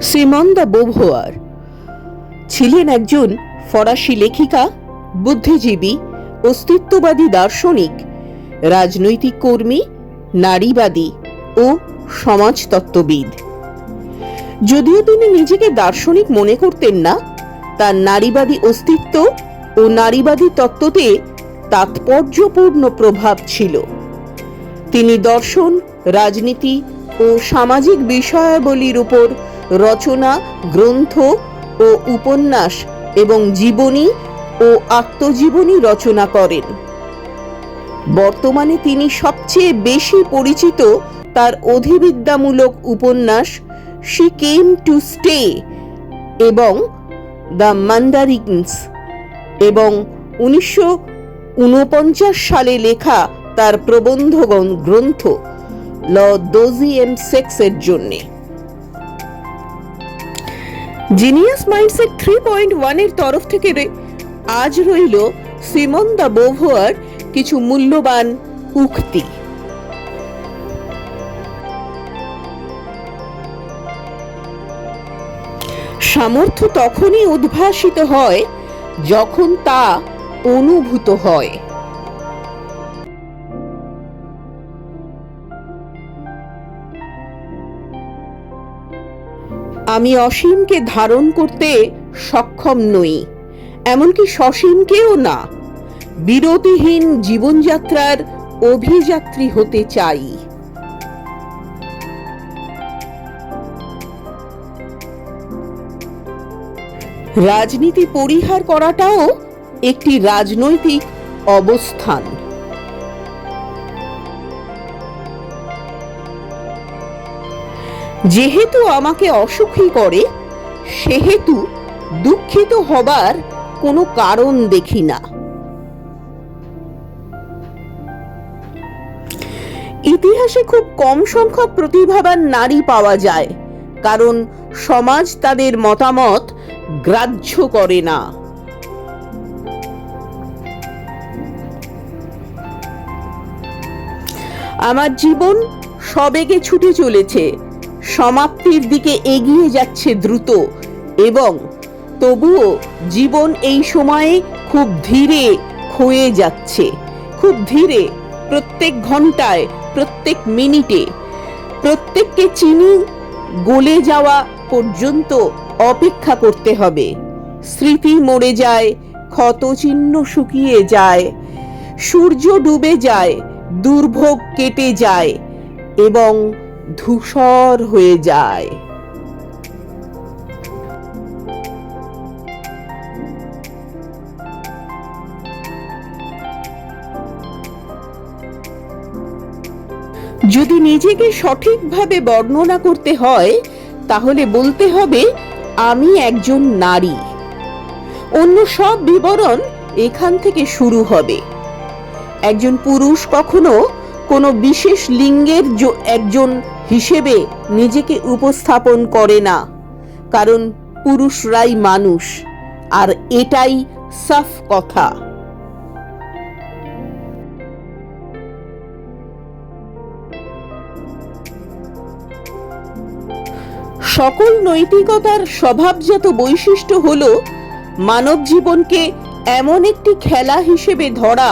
Simon the বোভোয়ার। ছিলেন একজন ফরাসি লেখিকা, বুদ্ধিজীবী, অস্তিত্ববাদী দার্শনিক, রাজনৈতিক কর্মী, নারীবাদী ও সমাজতত্ত্ববিদ। যদিও তিনি নিজেকে দার্শনিক মনে করতেন না, তার নারীবাদী অস্তিত্ব ও নারীবাদী তত্ত্বতে তাৎপর্যপূর্ণ প্রভাব ছিল। তিনি দর্শন, রাজনীতি ও সামাজিক বিষয়াবলীর উপর রচনা, গ্রন্থ ও উপন্যাস এবং জীবনী ও আত্মজীবনী রচনা করেন। বর্তমানে তিনি সবচেয়ে বেশি পরিচিত তার অধিবিদ্যামূলক উপন্যাস শি কেম টু স্টে এবং দ্য মান্দারিংস এবং উনিশশো উনপঞ্চাশ সালে লেখা তার প্রবন্ধগণ গ্রন্থ ল দোজি এম সেক্সের জন্যে। জিনিয়াস মাইন্ডসেট থ্রি পয়েন্ট ওয়ানের তরফ থেকে আজ রইল সিমন দ্য বোভোয়ার কিছু মূল্যবান উক্তি। সামর্থ্য তখনই উদ্ভাসিত হয় যখন তা অনুভূত হয়। আমি অসীমকে ধারণ করতে সক্ষম নই, এমনকি সসীমকেও না। বিরতিহীন জীবনযাত্রার অভিযাত্রী হতে চাই। রাজনীতি পরিহার করাটাও একটি রাজনৈতিক অবস্থান। যেহেতু আমাকে অসুখী করে, সেহেতু দুঃখিত হবার কোনো কারণ দেখি না। ইতিহাসে খুব কম সংখ্যক প্রতিভাবান নারী পাওয়া যায়, কারণ সমাজ তাদের মতামত গ্রাহ্য করে না। আমার জীবন সবেগে ছুটে চলেছে সমাপ্তির দিকে এগিয়ে যাচ্ছে দ্রুত এবং তবুও জীবন এই সময়ে খুব ধীরে ক্ষয়ে যাচ্ছে। খুব ধীরে, প্রত্যেক ঘন্টায়, প্রত্যেক মিনিটে। প্রত্যেককে চিনি গলে যাওয়া পর্যন্ত অপেক্ষা করতে হবে। স্মৃতি মরে যায়, ক্ষতচিহ্ন শুকিয়ে যায়, সূর্য ডুবে যায়, দুর্ভোগ কেটে যায় এবং ধূসর হয়ে যায়। যদি নিজেকে সঠিকভাবে বর্ণনা করতে হয়, তাহলে বলতে হবে, আমি একজন নারী। অন্য সব বিবরণ এখান থেকে শুরু হবে। একজন পুরুষ কখনো কোনো বিশেষ লিঙ্গের একজন হিসেবে নিজেকে উপস্থাপন করে না, কারণ পুরুষরাই মানুষ, আর এটাই সাফ কথা। সকল নৈতিকতার স্বভাবজাত বৈশিষ্ট্য হল মানব জীবনকে এমন একটি খেলা হিসেবে ধরা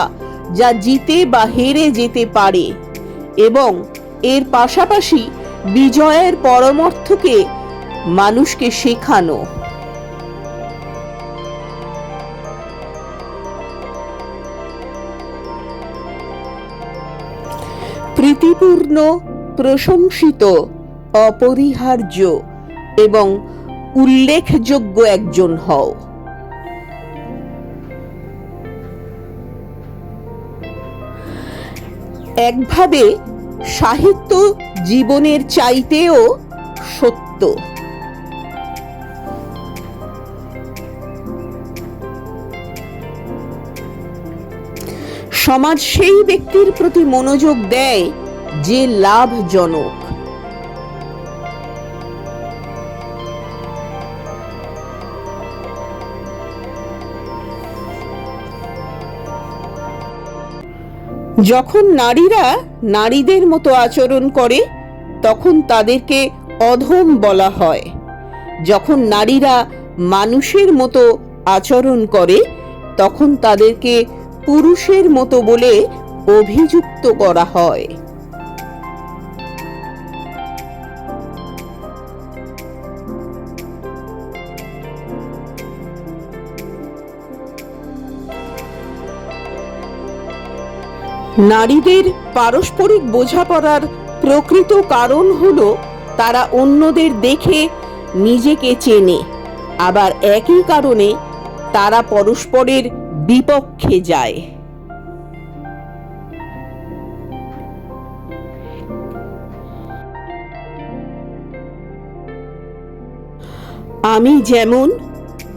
যা জিতে বা হেরে যেতে পারে। এবং এর পাশাপাশি বিজয়ের পরমার্থকে মানুষকে শেখানো। প্রীতিপূর্ণ, প্রশংসিত, অপরিহার্য এবং উল্লেখযোগ্য একজন হও। একভাবে সাহিত্য জীবনের চাইতেও সত্য। সমাজ সেই ব্যক্তির প্রতি মনোযোগ দেয় যে লাভজনক। যখন নারীরা নারীদের মতো আচরণ করে, তখন তাদেরকে অধম বলা হয়। যখন নারীরা মানুষের মতো আচরণ করে, তখন তাদেরকে পুরুষের মতো বলে অভিযুক্ত করা হয়। নারীদের পারস্পরিক বোঝাপড়ার প্রকৃত কারণ হল তারা অন্যদের দেখে নিজেকে চেনে। আবার একই কারণে তারা পরস্পরের বিপক্ষে যায়। আমি যেমন,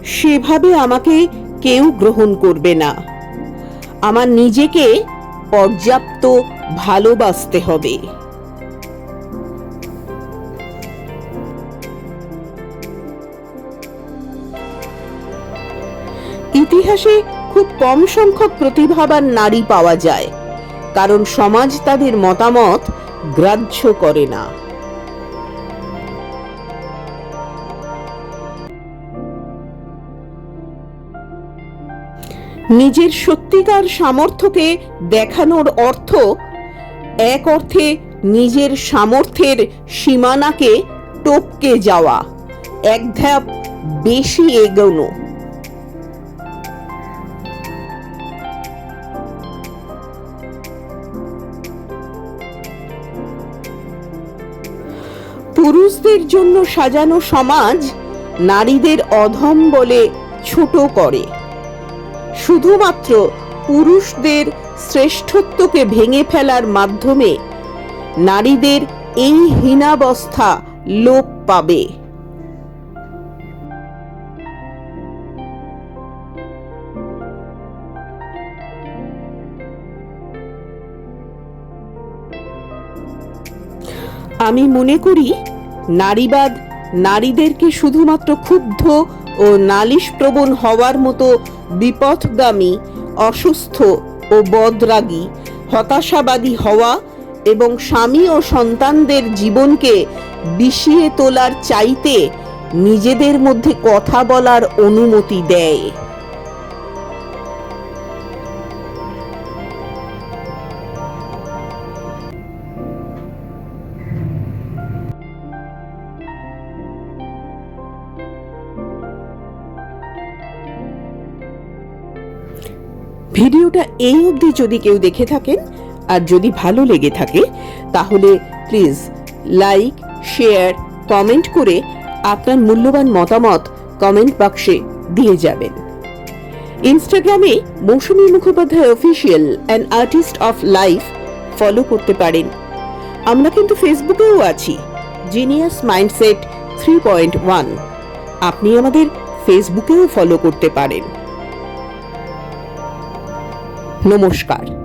সেভাবে আমাকে কেউ গ্রহণ করবে না। আমার নিজেকে পর্যাপ্ত ভালোবাসতে হবে। ইতিহাসে খুব কম সংখ্যক প্রতিভাবান নারী পাওয়া যায়, কারণ সমাজ তাদের মতামত গ্রাহ্য করে না। নিজের সত্যিকার সামর্থ্যকে দেখানোর অর্থ এক অর্থে নিজের সামর্থ্যের সীমানাকে টপকে যাওয়া। এক ধাপ বেশি এগোনো। পুরুষদের জন্য সাজানো সমাজ নারীদের অধম বলে ছোট করে। শুধুমাত্র পুরুষদের শ্রেষ্ঠত্বকে ভেঙে ফেলার মাধ্যমে নারীদের এই হীনাবস্থা লোপ পাবে। আমি মনে করি, নারীবাদ নারীদেরকে শুধুমাত্র ক্ষুব্ধ ও নালিশ প্রবণ হওয়ার মতো বিপথগামী, অসুস্থ ও বদরাগী, হতাশাবাদী হওয়া এবং স্বামী ও সন্তানদের জীবনকে বিষিয়ে তোলার চাইতে নিজেদের মধ্যে কথা বলার অনুমতি দেয়। ভিডিওটা এই অবধি যদি কেউ দেখে থাকেন আর যদি ভালো লেগে থাকে, তাহলে প্লিজ লাইক, শেয়ার, কমেন্ট করে আপনার মূল্যবান মতামত কমেন্ট বাক্সে দিয়ে যাবেন। ইনস্টাগ্রামে Mousumi Mukhopadhyay official and artist of life follow করতে পারেন। আমরা কিন্তু ফেসবুকেও আছি, genius mindset three point one. আপনি আমাদের ফেসবুকেও ফলো করতে পারেন। নমস্কার